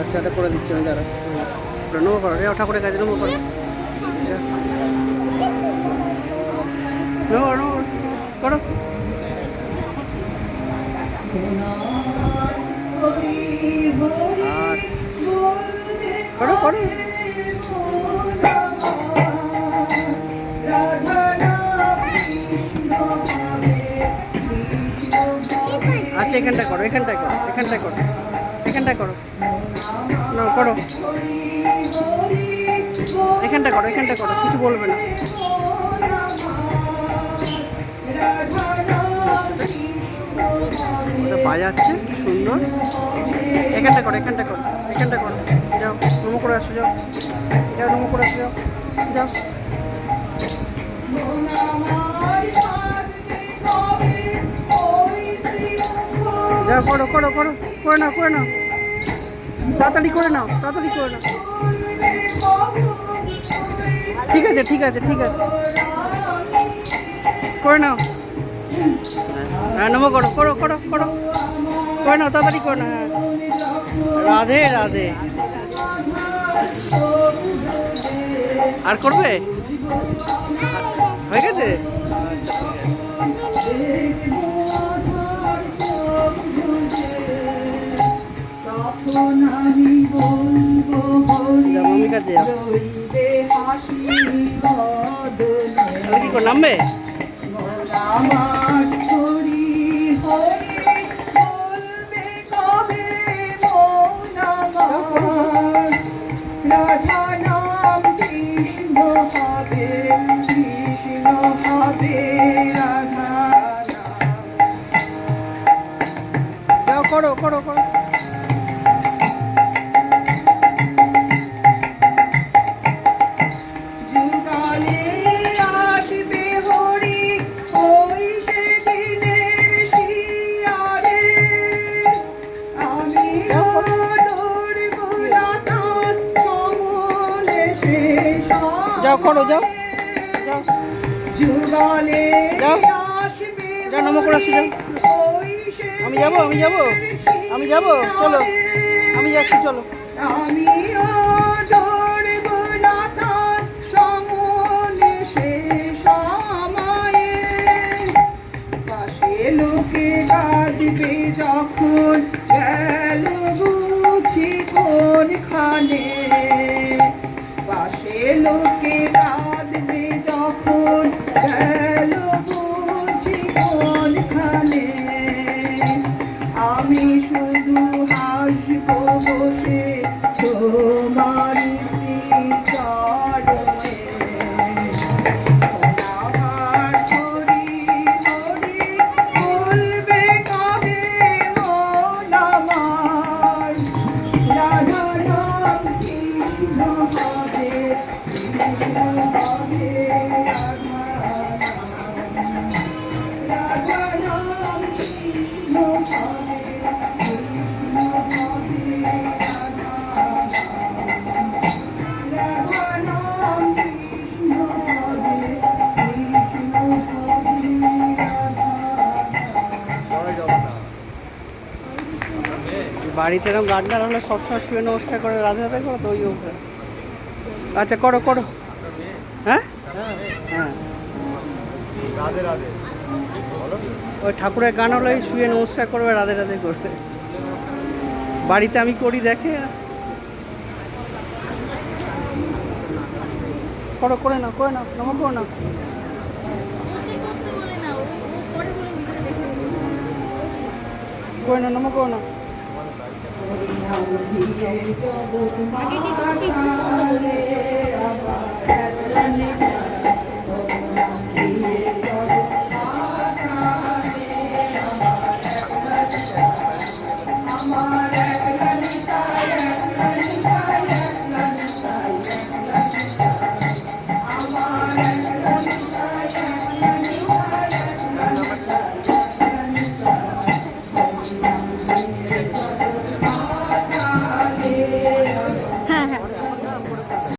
আচ্ছা এটা করে দিচ্ছি আমি করে নেব করো ঠাকুরের কাছে নেব করো যাও। নেব নেব, করো। আর করো করো। আচ্ছা এখানটা করো, এখানটায় করো এখানটায় করো এখানটায় করো। না, করো। এখানটা করো এখানটা করো, কিছু বলবে না। বাজাচ্ছে সুন্দর। এখানটা করো এখানটা করো এখানটা করো। যাও নমো করে আসো, যাও। যাও নমো করে আসো, যাও। যাও। যাও, করো করো করো। করে নাও করে নাও। তাড়াতাড়ি করে নাও, তাড়াতাড়ি করে নাও। ঠিক আছে ঠিক আছে ঠিক আছে। করে নাও। হ্যাঁ নমো করো করো করো করো। করে নাও, তাড়াতাড়ি করে নাও হ্যাঁ। রাধে রাধে। আর করবে? হয়ে গেছে? তখন আমি বলব। রইবে হাসি কি করে আমার হরি হরি বলবে কবে আমার রাধা নাম কৃষ্ণ কৃষ্ণ করো করো করো যাও করো যাও। যাও। যাও। যাও, করে আসো, যাও। আমি যাব আমি যাব। আমি যাব চলো। আমি যাচ্ছি চলো। লোকে কাঁদবে যখন গেল বুঝি কোনখানে। লোকে কাঁদবে যখন গেল কোনখানে? আমি শুধু হাসবো বসে তোমার শ্রীচরণে। আমার হরি বাড়িতে এরকম গার্ডনার হলে সবসময় শুয়ে নমস্কার করে রাধে করো তো ওই আচ্ছা করো করো। হ্যাঁ? হ্যাঁ। ওই ঠাকুরের গান হলে শুয়ে নমস্কার করবে, রাধে রাধে করবে বাড়িতে আমি করি, দেখে। করো, করে নাও করে নাও নমো করো না করে নাও নমো করো না আবার